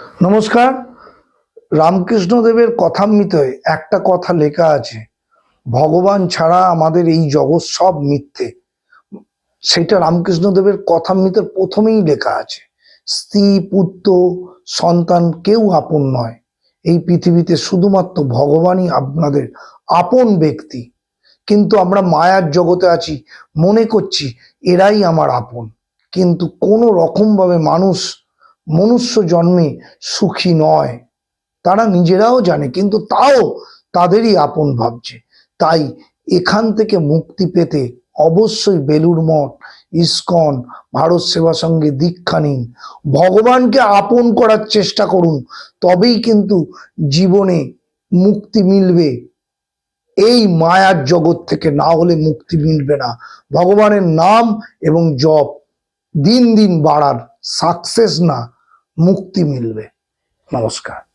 নমস্কার, রামকৃষ্ণদেবের কথামৃতে একটা কথা লেখা আছে, ভগবান ছাড়া আমাদের এই জগৎ সব মিথ্যে। সেটা রামকৃষ্ণদেবের কথামৃতের প্রথমেই লেখা আছে, স্ত্রী, পুত্র, সন্তান কেউ আপন নয়। এই পৃথিবীতে শুধুমাত্র ভগবানই আপনাদের আপন ব্যক্তি। কিন্তু আমরা মায়ার জগতে আছি, মনে করছি এরাই আমার আপন। কিন্তু কোনো রকমভাবে মানুষ মনুষ্য জন্মে সুখী নয়। তারা নিজেরাও জানে, কিন্তু তাও তাদেরই আপন ভাবছে। তাই এখান থেকে মুক্তি পেতে অবশ্যই বেলুর মঠ, ইস্কন, ভারত সেবা সঙ্গে দীক্ষা নিন। ভগবানকে আপন করার চেষ্টা করুন, তবেই কিন্তু জীবনে মুক্তি মিলবে। এই মায়ার জগৎ থেকে না হলে মুক্তি মিলবে না। ভগবানের নাম এবং জপ দিন দিন বাড়ার, সাকসেস না মুক্তি মিলবে। নমস্কার।